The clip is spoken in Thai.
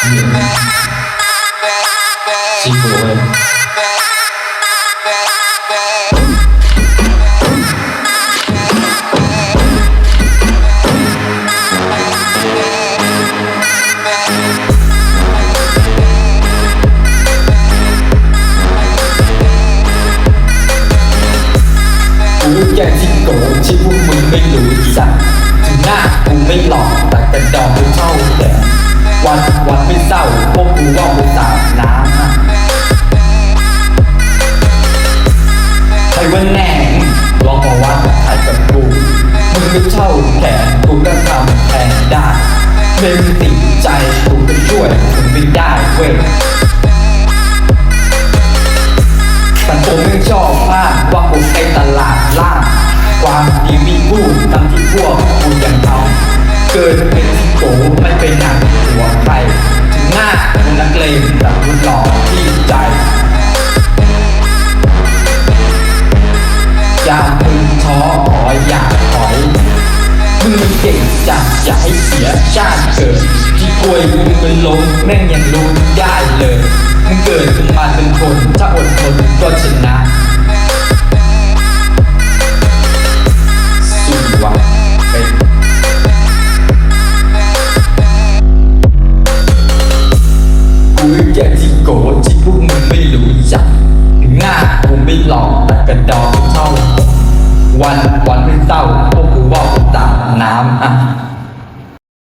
ชิโก้เว้ยกูแกที่โกที่พวกมึง วันวันไม่เศร้าพวกกูว่ากูสาดน้ำอะใครว่าแหน่งลองมาวัดใครกับกูมึงไม่เท่าแขนกูก็ทำแทนได้เป็นติใจกูก็ช่วยมึงไม่ได้เว้ยแต่ผมไม่ชอบมากว่าผมไปตลาดล่างความดีมีพูดตามที่พวกคุณยังทำ เกิดเป็นโกไม่เป็นหนังหัวใครถึงหน้าคุณนักเลงแต่คุณหล่อที่ใจอย่าพึงท้อขออย่าถอยมึงเก่งจัดอย่าให้เสียชาติเกิดที่กล้วยมึงเป็นลมแม่งยังรู้ได้เลย หลอกกระดองช่องวันวันไม่เศร้า